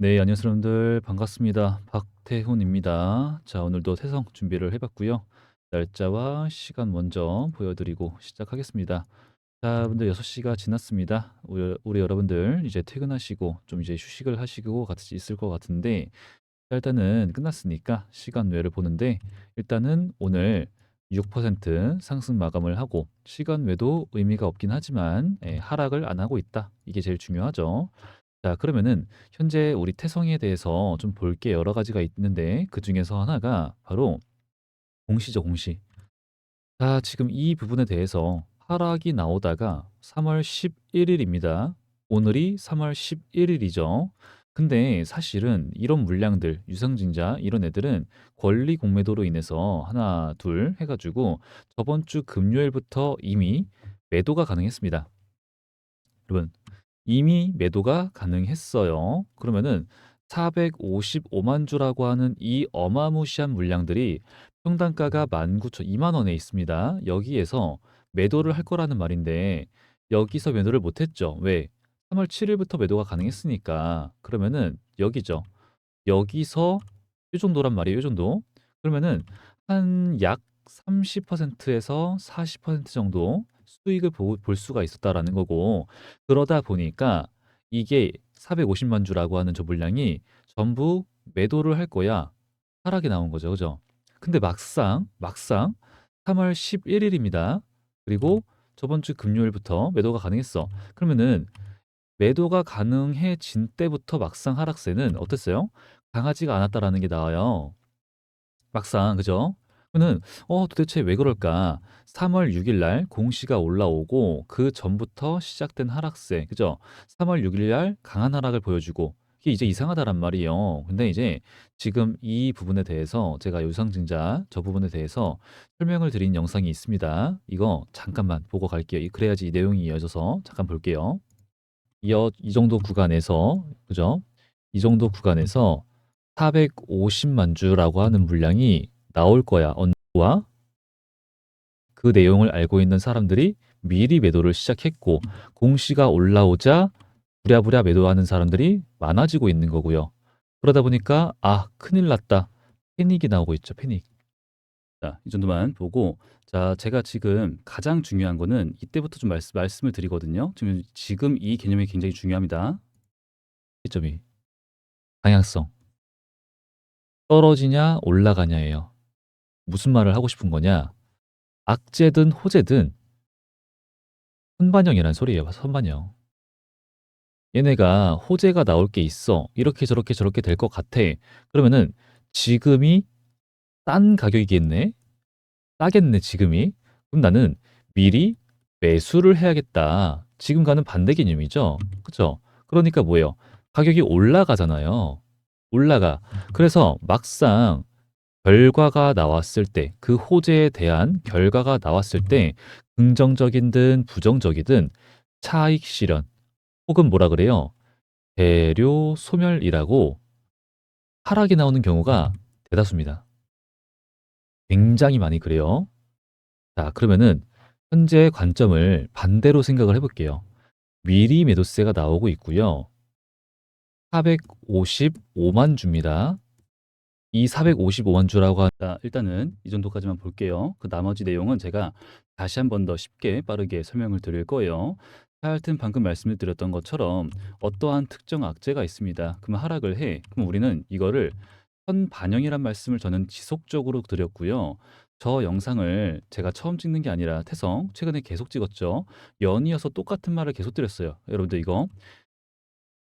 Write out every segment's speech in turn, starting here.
네, 안녕하세요 여러분들. 반갑습니다. 박태훈입니다. 자, 오늘도 태성 준비를 해 봤고요. 날짜와 시간 먼저 보여드리고 시작하겠습니다. 자, 여러분들 6 시가 지났습니다. 우리 우리 여러분들 이제 퇴근하시고 좀 이제 휴식을 하시고 같이 있을 것 같은데 자, 일단은 끝났으니까 시간 외를 보는데 일단은 오늘 6% 상승 마감을 하고 시간 외도 의미가 없긴 하지만 예, 하락을 안 하고 있다. 이게 제일 중요하죠. 자, 그러면은 현재 우리 태성에 대해서 좀 볼 게 여러 가지가 있는데 그중에서 하나가 바로 공시죠, 공시. 자, 지금 이 부분에 대해서 하락이 나오다가 3월 11일입니다. 오늘이 3월 11일이죠. 근데 사실은 이런 물량들, 유상증자 이런 애들은 권리 공매도로 인해서 하나, 둘 해가지고 저번 주 금요일부터 이미 매도가 가능했습니다. 여러분, 이미 매도가 가능했어요. 그러면은 455만 주라고 하는 이 어마무시한 물량들이 평단가가 19,000, 2만 원에 있습니다. 여기에서 매도를 할 거라는 말인데 여기서 매도를 못 했죠. 왜? 3월 7일부터 매도가 가능했으니까. 그러면은 여기죠. 여기서 이 정도란 말이에요. 이 정도. 그러면은 한 약 30%에서 40% 정도 수익을 보- 볼 수가 있었다라는 거고 그러다 보니까 이게 450만 주라고 하는 저 물량이 전부 매도를 할 거야 하락이 나온 거죠. 그죠? 근데 막상 막상 3월 11일입니다. 그리고 저번 주 금요일부터 매도가 가능했어. 그러면은 매도가 가능해진 때부터 막상 하락세는 어땠어요? 강하지가 않았다라는 게 나와요. 막상 그죠? 그러면은 어 도대체 왜 그럴까? 3월 6일 날 공시가 올라오고 그 전부터 시작된 하락세 그죠? 3월 6일 날 강한 하락을 보여주고 이게 이제 이상하다란 말이에요. 근데 이제 지금 이 부분에 대해서 제가 유상증자 저 부분에 대해서 설명을 드린 영상이 있습니다. 이거 잠깐만 보고 갈게요. 그래야지 이 내용이 이어져서 잠깐 볼게요. 이어 이 정도 구간에서 그죠? 이 정도 구간에서 450만 주라고 하는 물량이 나올 거야. 언와 그 내용을 알고 있는 사람들이 미리 매도를 시작했고 공시가 올라오자 부랴부랴 매도하는 사람들이 많아지고 있는 거고요. 그러다 보니까 아, 큰일 났다. 패닉이 나오고 있죠. 패닉. 자, 이 정도만 보고 자, 제가 지금 가장 중요한 거는 이때부터 좀 말씀, 말씀을 드리거든요. 지금 지금 이 개념이 굉장히 중요합니다. 시점이 방향성. 떨어지냐 올라가냐예요. 무슨 말을 하고 싶은 거냐? 악재든 호재든 선반영이란 소리예요. 선반영. 얘네가 호재가 나올 게 있어. 이렇게 저렇게 저렇게 될 것 같아. 그러면은 지금이 싼 가격이겠네. 싸겠네, 지금이. 그럼 나는 미리 매수를 해야겠다. 지금과는 반대 개념이죠. 그쵸? 그러니까 뭐예요? 가격이 올라가잖아요. 올라가. 그래서 막상 결과가 나왔을 때, 그 호재에 대한 결과가 나왔을 때, 긍정적이든 부정적이든 차익 실현, 혹은 뭐라 그래요? 대료 소멸이라고 하락이 나오는 경우가 대다수입니다. 굉장히 많이 그래요. 자, 그러면은 현재 관점을 반대로 생각을 해볼게요. 미리 매도세가 나오고 있고요. 455만 주입니다. 이 455만 주라고 한다. 일단은 이 정도까지만 볼게요. 그 나머지 내용은 제가 다시 한 번 더 쉽게 빠르게 설명을 드릴 거예요. 하여튼 방금 말씀을 드렸던 것처럼 어떠한 특정 악재가 있습니다. 그럼 하락을 해. 그럼 우리는 이거를 선 반영이란 말씀을 저는 지속적으로 드렸고요. 저 영상을 제가 처음 찍는 게 아니라 태성 최근에 계속 찍었죠. 연이어서 똑같은 말을 계속 드렸어요. 여러분들 이거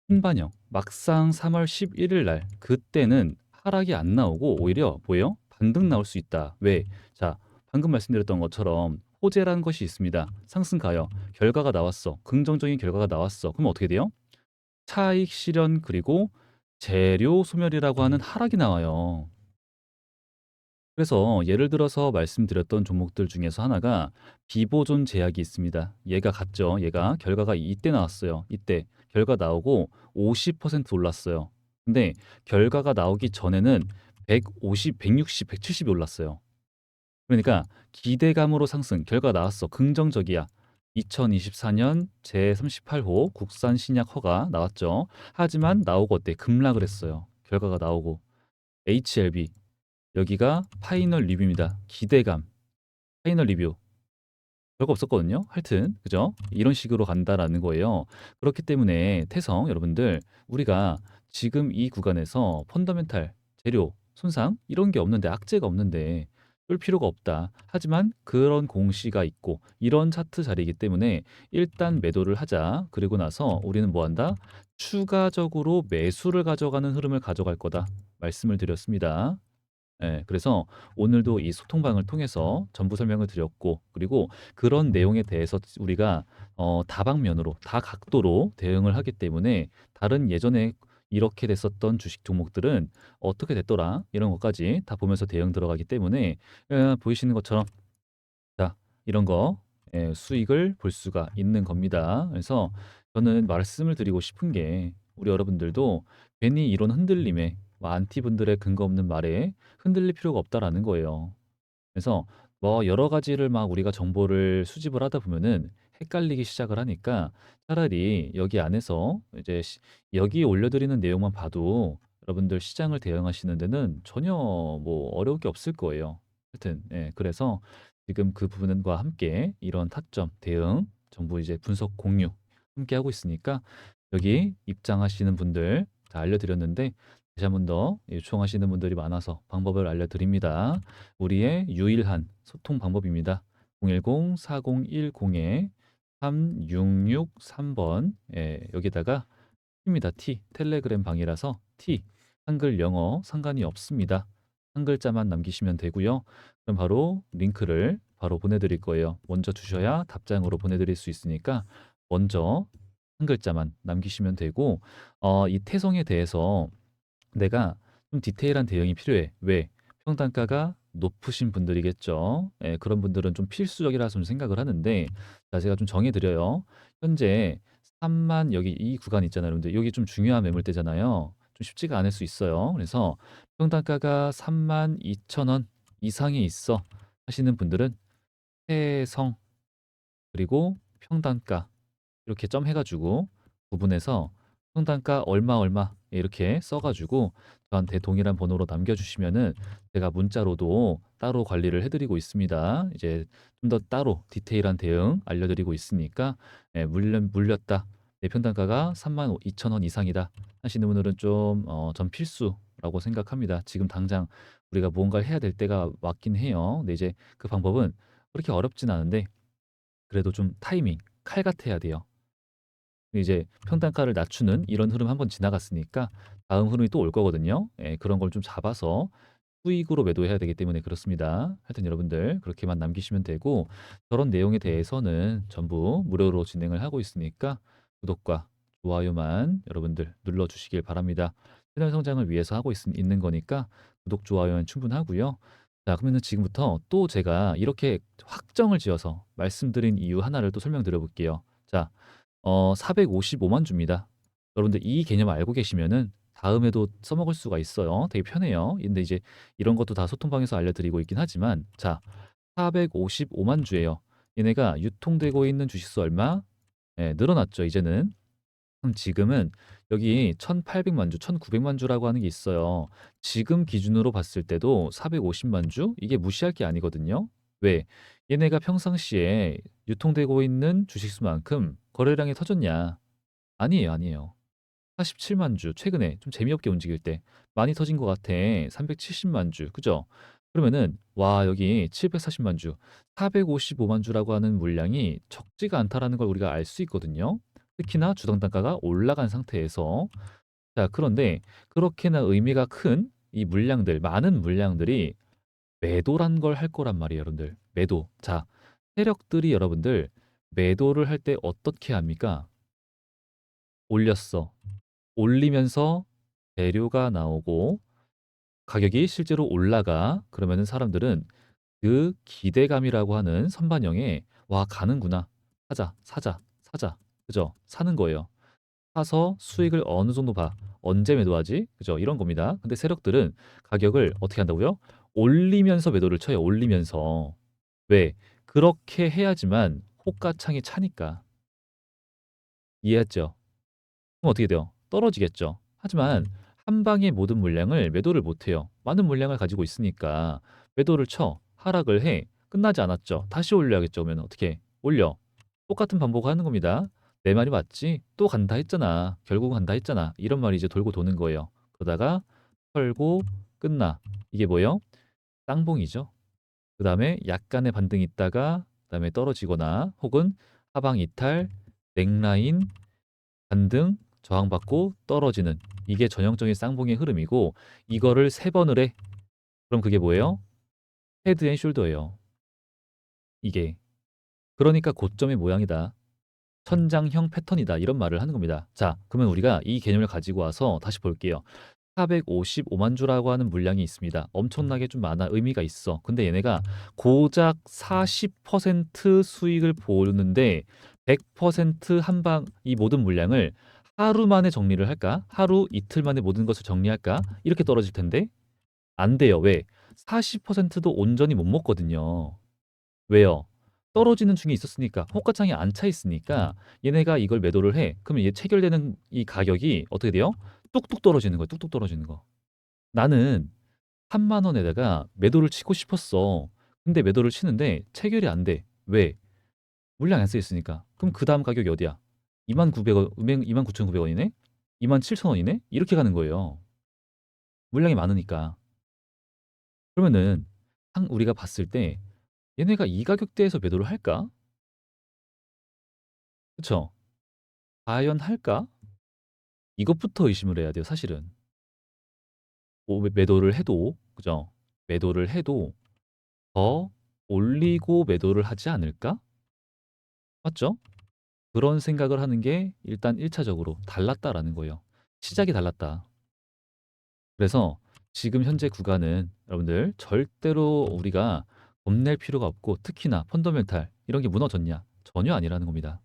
선반영 막상 3월 11일 날 그때는 하락이 안 나오고 오히려 뭐예요? 반등 나올 수 있다. 왜? 자, 방금 말씀드렸던 것처럼 호재라는 것이 있습니다. 상승 가요. 결과가 나왔어. 긍정적인 결과가 나왔어. 그럼 어떻게 돼요? 차익 실현 그리고 재료 소멸이라고 하는 하락이 나와요. 그래서 예를 들어서 말씀드렸던 종목들 중에서 하나가 비보존 제약이 있습니다. 얘가 같죠. 얘가 결과가 이때 나왔어요. 이때 결과 나오고 50% 올랐어요. 근데 결과가 나오기 전에는 150, 160, 170이 올랐어요. 그러니까 기대감으로 상승, 결과 나왔어. 긍정적이야. 2024년 제38호 국산 신약 허가 나왔죠. 하지만 나오고 어때? 급락을 했어요. 결과가 나오고 HLB 여기가 파이널 리뷰입니다. 기대감 파이널 리뷰 별거 없었거든요. 하여튼 그죠? 이런 식으로 간다라는 거예요. 그렇기 때문에 태성 여러분들 우리가 지금 이 구간에서 펀더멘탈 재료 손상 이런 게 없는데 악재가 없는데 쫄 필요가 없다. 하지만 그런 공시가 있고 이런 차트 자리이기 때문에 일단 매도를 하자. 그리고 나서 우리는 뭐 한다? 추가적으로 매수를 가져가는 흐름을 가져갈 거다. 말씀을 드렸습니다. 예, 그래서 오늘도 이 소통방을 통해서 전부 설명을 드렸고, 그리고 그런 내용에 대해서 우리가 어, 다방면으로, 다 각도로 대응을 하기 때문에 다른 예전에 이렇게 됐었던 주식 종목들은 어떻게 됐더라 이런 것까지 다 보면서 대응 들어가기 때문에 예, 보이시는 것처럼 자 이런 거 예, 수익을 볼 수가 있는 겁니다. 그래서 저는 말씀을 드리고 싶은 게 우리 여러분들도 괜히 이런 흔들림에 뭐 안티분들의 근거 없는 말에 흔들릴 필요가 없다라는 거예요. 그래서 뭐 여러 가지를 막 우리가 정보를 수집을 하다 보면은 헷갈리기 시작을 하니까 차라리 여기 안에서 이제 시- 여기 올려드리는 내용만 봐도 여러분들 시장을 대응하시는 데는 전혀 뭐 어려울 게 없을 거예요. 하여튼, 예, 그래서 지금 그 부분과 함께 이런 타점, 대응, 정보 이제 분석 공유 함께 하고 있으니까 여기 입장하시는 분들 다 알려드렸는데 다시 한 번 더 요청하시는 분들이 많아서 방법을 알려드립니다. 우리의 유일한 소통 방법입니다. 010-4010-3663번 예, 여기다가 T입니다. T 텔레그램 방이라서 T 한글 영어 상관이 없습니다. 한 글자만 남기시면 되고요. 그럼 바로 링크를 바로 보내드릴 거예요. 먼저 주셔야 답장으로 보내드릴 수 있으니까 먼저 한 글자만 남기시면 되고 어, 이 태성에 대해서 내가 좀 디테일한 대응이 필요해. 왜? 평단가가 높으신 분들이겠죠. 예, 그런 분들은 좀 필수적이라 좀 생각을 하는데, 자, 제가 좀 정해드려요. 현재 3만 여기 이 구간 있잖아요. 여러분들 여기 좀 중요한 매물대잖아요. 좀 쉽지가 않을 수 있어요. 그래서 평단가가 3만 2천 원 이상에 있어 하시는 분들은 해성 그리고 평단가 이렇게 점 해가지고 구분해서 평단가 얼마 얼마 이렇게 써가지고 저한테 동일한 번호로 남겨주시면은 제가 문자로도 따로 관리를 해드리고 있습니다. 이제 좀 더 따로 디테일한 대응 알려드리고 있으니까 예, 물려, 물렸다. 내 평단가가 3만 2천 원 이상이다 하시는 분들은 좀 어, 전 필수라고 생각합니다. 지금 당장 우리가 무언가를 해야 될 때가 왔긴 해요. 근데 이제 그 방법은 그렇게 어렵진 않은데 그래도 좀 타이밍 칼 같아야 돼요. 이제 평단가를 낮추는 이런 흐름 한번 지나갔으니까 다음 흐름이 또 올 거거든요. 예, 그런 걸 좀 잡아서 수익으로 매도해야 되기 때문에 그렇습니다. 하여튼 여러분들 그렇게만 남기시면 되고 저런 내용에 대해서는 전부 무료로 진행을 하고 있으니까 구독과 좋아요만 여러분들 눌러주시길 바랍니다. 채널 성장을 위해서 하고 있, 있는 거니까 구독, 좋아요는 충분하고요. 자, 그러면 지금부터 또 제가 이렇게 확정을 지어서 말씀드린 이유 하나를 또 설명드려 볼게요. 자, 어, 455만 주입니다. 여러분들 이 개념 알고 계시면은 다음에도 써먹을 수가 있어요. 되게 편해요. 근데 이제 이런 것도 다 소통방에서 알려드리고 있긴 하지만 자, 455만 주예요. 얘네가 유통되고 있는 주식수 얼마? 예, 늘어났죠, 이제는. 그럼 지금은 여기 1800만 주, 1900만 주라고 하는 게 있어요. 지금 기준으로 봤을 때도 450만 주? 이게 무시할 게 아니거든요. 왜? 얘네가 평상시에 유통되고 있는 주식수만큼 거래량이 터졌냐? 아니에요, 아니에요. 47만 주, 최근에 좀 재미없게 움직일 때 많이 터진 것 같아. 370만 주, 그죠? 그러면은 와 여기 740만 주, 455만 주라고 하는 물량이 적지가 않다라는 걸 우리가 알 수 있거든요. 특히나 주당 단가가 올라간 상태에서 자 그런데 그렇게나 의미가 큰 이 물량들, 많은 물량들이 매도란 걸 할 거란 말이에요, 여러분들. 매도. 자, 세력들이 여러분들 매도를 할 때 어떻게 합니까? 올렸어. 올리면서 재료가 나오고 가격이 실제로 올라가. 그러면은 사람들은 그 기대감이라고 하는 선반영에 와, 가는구나. 사자, 사자, 사자. 그죠? 사는 거예요. 사서 수익을 어느 정도 봐. 언제 매도하지? 그죠? 이런 겁니다. 근데 세력들은 가격을 어떻게 한다고요? 올리면서 매도를 쳐요. 올리면서. 왜? 그렇게 해야지만 호가창이 차니까. 이해했죠? 그럼 어떻게 돼요? 떨어지겠죠. 하지만 한 방에 모든 물량을 매도를 못 해요. 많은 물량을 가지고 있으니까 매도를 쳐 하락을 해 끝나지 않았죠. 다시 올려야겠죠. 그러면 어떻게 올려? 똑같은 반복을 하는 겁니다. 내 말이 맞지? 또 간다 했잖아. 결국 간다 했잖아. 이런 말이 이제 돌고 도는 거예요. 그러다가 털고 끝나. 이게 뭐예요? 쌍봉이죠. 그 다음에 약간의 반등이 있다가 그 다음에 떨어지거나 혹은 하방 이탈, 넥라인, 반등, 저항받고 떨어지는 이게 전형적인 쌍봉의 흐름이고 이거를 세 번을 해. 그럼 그게 뭐예요? 헤드 앤 숄더예요. 이게. 그러니까 고점의 모양이다. 천장형 패턴이다. 이런 말을 하는 겁니다. 자, 그러면 우리가 이 개념을 가지고 와서 다시 볼게요. 455만 주라고 하는 물량이 있습니다. 엄청나게 좀 많아 의미가 있어. 근데 얘네가 고작 40% 수익을 보는데 100% 한방 이 모든 물량을 하루 만에 정리를 할까? 하루 이틀 만에 모든 것을 정리할까? 이렇게 떨어질 텐데 안 돼요. 왜? 40%도 온전히 못 먹거든요. 왜요? 떨어지는 중에 있었으니까 호가창이 안 차 있으니까 얘네가 이걸 매도를 해. 그러면 얘 체결되는 이 가격이 어떻게 돼요? 뚝뚝 떨어지는 거예요. 뚝뚝 떨어지는 거. 나는 3만 원에다가 매도를 치고 싶었어. 근데 매도를 치는데 체결이 안 돼. 왜? 물량 안써 있으니까. 그럼 그 다음 가격이 어디야? 2만900원, 2만 9,900원이네? 2만 7천원이네? 이렇게 가는 거예요. 물량이 많으니까. 그러면은 상- 우리가 봤을 때 얘네가 이 가격대에서 매도를 할까? 그쵸? 과연 할까? 이것부터 의심을 해야 돼요, 사실은. 뭐 매- 매도를 해도, 그죠? 매도를 해도 더 올리고 매도를 하지 않을까? 맞죠? 그런 생각을 하는 게 일단 1차적으로 달랐다라는 거예요. 시작이 달랐다. 그래서 지금 현재 구간은 여러분들 절대로 우리가 겁낼 필요가 없고 특히나 펀더멘탈 이런 게 무너졌냐? 전혀 아니라는 겁니다.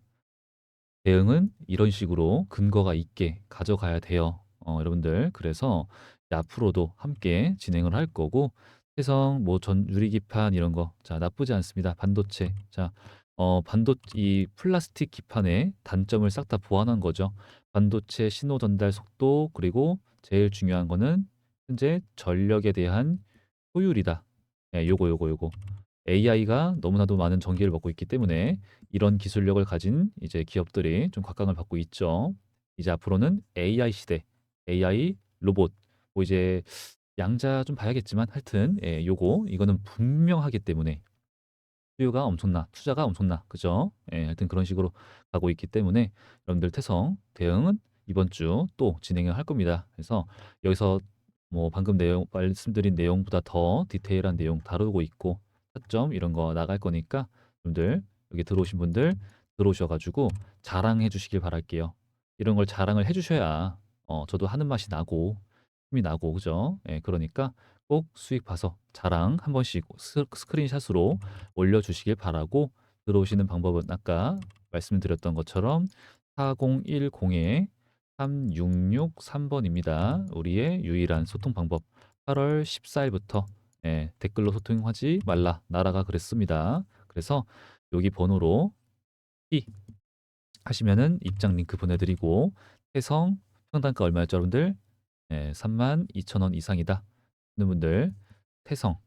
대응은 이런 식으로 근거가 있게 가져가야 돼요. 어, 여러분들 그래서 앞으로도 함께 진행을 할 거고 해성 뭐전 유리기판 이런 거 자 나쁘지 않습니다. 반도체 자 어, 반도 이 플라스틱 기판의 단점을 싹 다 보완한 거죠. 반도체 신호 전달 속도 그리고 제일 중요한 거는 현재 전력에 대한 효율이다. 예, 요거 요거 요거. AI가 너무나도 많은 전기를 먹고 있기 때문에 이런 기술력을 가진 이제 기업들이 좀 각광을 받고 있죠. 이제 앞으로는 AI 시대, AI 로봇, 뭐 이제 양자 좀 봐야겠지만 하여튼 예, 요거 이거는 분명하기 때문에 수요가 엄청나, 투자가 엄청나, 그죠? 예, 하여튼 그런 식으로 가고 있기 때문에 여러분들 태성 대응은 이번 주 또 진행을 할 겁니다. 그래서 여기서 뭐 방금 내용 말씀드린 내용보다 더 디테일한 내용 다루고 있고 타점 이런 거 나갈 거니까 여러분들 여기 들어오신 분들 들어오셔가지고 자랑해 주시길 바랄게요. 이런 걸 자랑을 해주셔야 어, 저도 하는 맛이 나고 힘이 나고 그죠? 예, 그러니까 꼭 수익 봐서 자랑 한 번씩 스, 스크린샷으로 올려주시길 바라고 들어오시는 방법은 아까 말씀드렸던 것처럼 4010에 3663번입니다. 우리의 유일한 소통 방법 8월 14일부터 예, 댓글로 소통하지 말라 나라가 그랬습니다. 그래서 여기 번호로 P 하시면은 입장 링크 보내드리고 해성 평단가 얼마였죠 여러분들? 예, 32,000원 이상이다 하는 분들 태성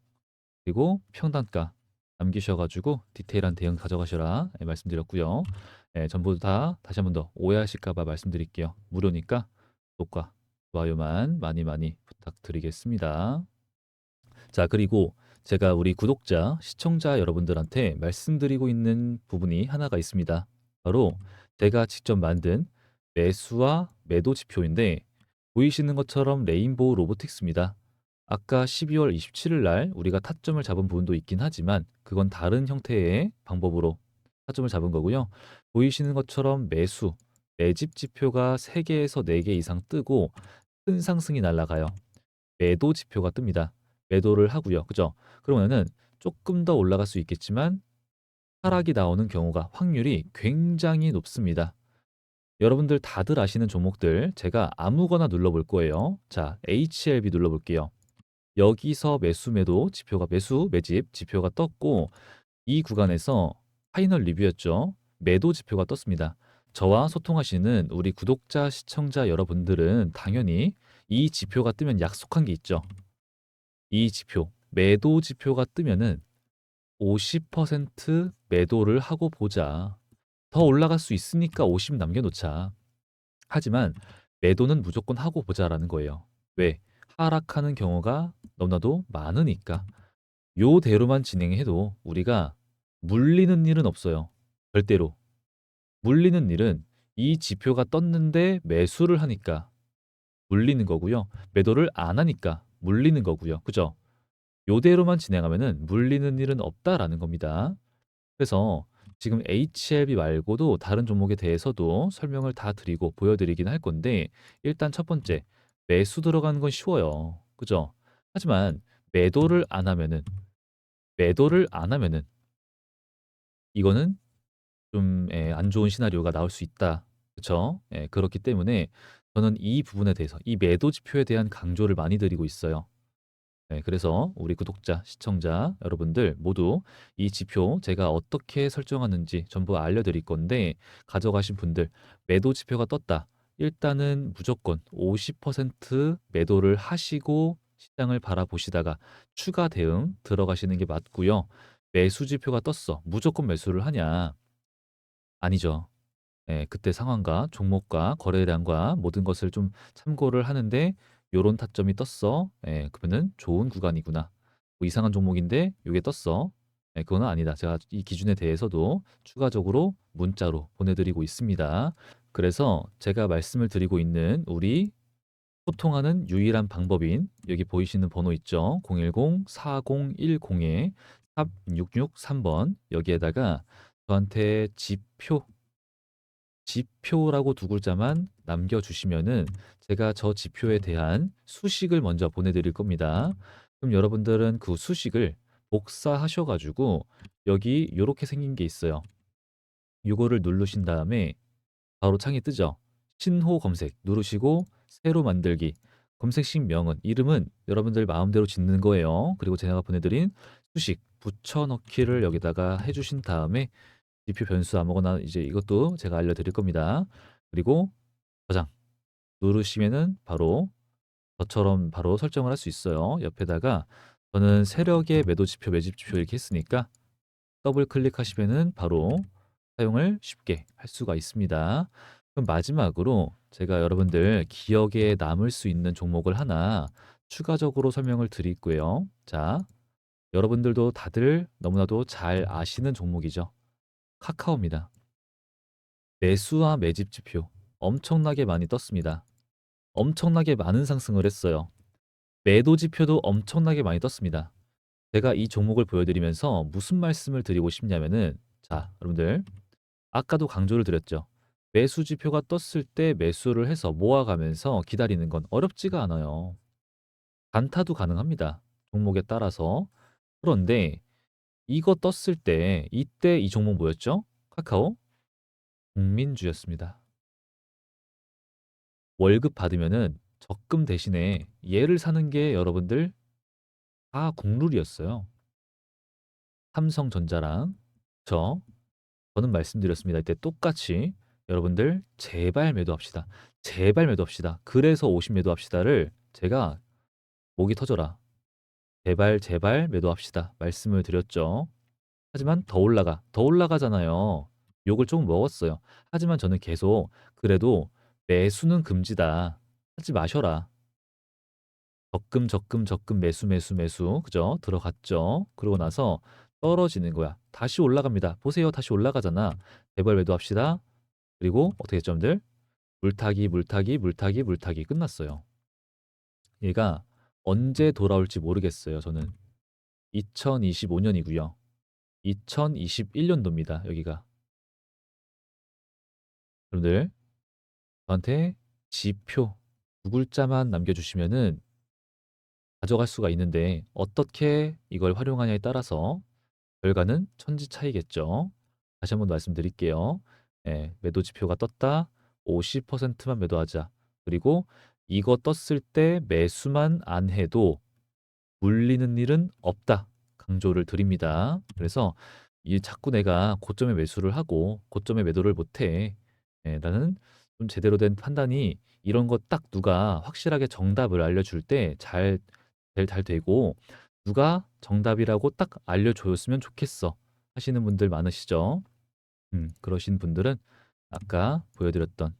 그리고 평단가 남기셔가지고 디테일한 대응 가져가셔라 예, 말씀드렸고요. 예, 전부 다 다시 한 번 더 오해하실까봐 말씀드릴게요. 무료니까 구독과 좋아요만 많이 많이 부탁드리겠습니다. 자, 그리고 제가 우리 구독자, 시청자 여러분들한테 말씀드리고 있는 부분이 하나가 있습니다. 바로 제가 직접 만든 매수와 매도 지표인데 보이시는 것처럼 레인보우 로보틱스입니다. 아까 12월 27일 날 우리가 타점을 잡은 부분도 있긴 하지만 그건 다른 형태의 방법으로 타점을 잡은 거고요. 보이시는 것처럼 매수, 매집 지표가 3개에서 4개 이상 뜨고 큰 상승이 날아가요. 매도 지표가 뜹니다. 매도를 하고요. 그죠? 그러면은 조금 더 올라갈 수 있겠지만 하락이 나오는 경우가 확률이 굉장히 높습니다. 여러분들 다들 아시는 종목들 제가 아무거나 눌러볼 거예요. 자, HLB 눌러볼게요. 여기서 매수 매도 지표가 매수 매집 지표가 떴고 이 구간에서 파이널 리뷰였죠. 매도 지표가 떴습니다. 저와 소통하시는 우리 구독자, 시청자 여러분들은 당연히 이 지표가 뜨면 약속한 게 있죠. 이 지표, 매도 지표가 뜨면은 50% 매도를 하고 보자. 더 올라갈 수 있으니까 50 남겨놓자. 하지만 매도는 무조건 하고 보자라는 거예요. 왜? 하락하는 경우가 너무나도 많으니까. 요대로만 진행해도 우리가 물리는 일은 없어요. 절대로. 물리는 일은 이 지표가 떴는데 매수를 하니까 물리는 거고요. 매도를 안 하니까 물리는 거고요. 그죠? 요대로만 진행하면은 물리는 일은 없다라는 겁니다. 그래서 지금 HLB 말고도 다른 종목에 대해서도 설명을 다 드리고 보여드리긴 할 건데 일단 첫 번째 매수 들어가는 건 쉬워요. 그죠? 하지만 매도를 안 하면은 매도를 안 하면은 이거는 좀 예, 안 좋은 시나리오가 나올 수 있다. 그쵸? 예, 그렇기 때문에 저는 이 부분에 대해서 이 매도 지표에 대한 강조를 많이 드리고 있어요. 네, 그래서 우리 구독자, 시청자 여러분들 모두 이 지표 제가 어떻게 설정하는지 전부 알려드릴 건데 가져가신 분들 매도 지표가 떴다. 일단은 무조건 50% 매도를 하시고 시장을 바라보시다가 추가 대응 들어가시는 게 맞고요. 매수 지표가 떴어. 무조건 매수를 하냐? 아니죠. 예, 그때 상황과 종목과 거래량과 모든 것을 좀 참고를 하는데 요런 타점이 떴어. 예, 그러면은 좋은 구간이구나. 뭐 이상한 종목인데 요게 떴어. 예, 그거는 아니다. 제가 이 기준에 대해서도 추가적으로 문자로 보내드리고 있습니다. 그래서 제가 말씀을 드리고 있는 우리 소통하는 유일한 방법인 여기 보이시는 번호 있죠? 010-4010에 3663번 여기에다가 저한테 지표 지표라고 두 글자만 남겨주시면은 제가 저 지표에 대한 수식을 먼저 보내드릴 겁니다. 그럼 여러분들은 그 수식을 복사하셔가지고 여기 이렇게 생긴 게 있어요. 요거를 누르신 다음에 바로 창이 뜨죠. 신호 검색 누르시고 새로 만들기 검색식 명은 이름은 여러분들 마음대로 짓는 거예요. 그리고 제가 보내드린 수식 붙여넣기를 여기다가 해주신 다음에 지표 변수 아무거나 이제 이것도 제가 알려드릴 겁니다. 그리고 저장 누르시면은 바로 저처럼 바로 설정을 할 수 있어요. 옆에다가 저는 세력의 매도 지표, 매집 지표 이렇게 했으니까 더블 클릭하시면은 바로 사용을 쉽게 할 수가 있습니다. 그럼 마지막으로 제가 여러분들 기억에 남을 수 있는 종목을 하나 추가적으로 설명을 드리고요. 자, 여러분들도 다들 너무나도 잘 아시는 종목이죠. 카카오입니다. 매수와 매집 지표 엄청나게 많이 떴습니다. 엄청나게 많은 상승을 했어요. 매도 지표도 엄청나게 많이 떴습니다. 제가 이 종목을 보여드리면서 무슨 말씀을 드리고 싶냐면은 자, 여러분들 아까도 강조를 드렸죠. 매수 지표가 떴을 때 매수를 해서 모아가면서 기다리는 건 어렵지가 않아요. 단타도 가능합니다. 종목에 따라서. 그런데 이거 떴을 때 이때 이 종목 뭐였죠? 카카오 국민주였습니다. 월급 받으면은 적금 대신에 얘를 사는 게 여러분들 다 국룰이었어요. 삼성전자랑 저 저는 말씀드렸습니다. 이때 똑같이 여러분들 제발 매도합시다. 제발 매도합시다. 그래서 50 매도합시다를 제가 목이 터져라. 제발 제발 매도합시다. 말씀을 드렸죠. 하지만 더 올라가. 더 올라가잖아요. 욕을 조금 먹었어요. 하지만 저는 계속 그래도 매수는 금지다. 하지 마셔라. 적금 적금 적금 매수 매수 매수 그죠? 들어갔죠. 그러고 나서 떨어지는 거야. 다시 올라갑니다. 보세요. 다시 올라가잖아. 제발 매도합시다. 그리고 어떻게 여러분들? 물타기 물타기 물타기 물타기 끝났어요. 얘가 언제 돌아올지 모르겠어요, 저는. 2025년이고요. 2021년도입니다, 여기가. 여러분들 저한테 지표 두 글자만 남겨주시면은 가져갈 수가 있는데 어떻게 이걸 활용하냐에 따라서 결과는 천지 차이겠죠. 다시 한번 말씀드릴게요. 예, 매도 지표가 떴다. 50%만 매도하자. 그리고 이거 떴을 때 매수만 안 해도 물리는 일은 없다. 강조를 드립니다. 그래서 이 자꾸 내가 고점에 매수를 하고 고점에 매도를 못해. 예, 나는 좀 제대로 된 판단이 이런 거 딱 누가 확실하게 정답을 알려줄 때 잘, 잘, 잘 되고 누가 정답이라고 딱 알려줬으면 좋겠어 하시는 분들 많으시죠? 음, 그러신 분들은 아까 보여드렸던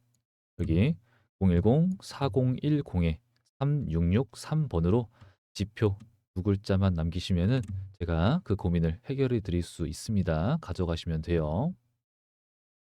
여기 010-4010-3663번으로 지표 두 글자만 남기시면은 제가 그 고민을 해결해 드릴 수 있습니다. 가져가시면 돼요.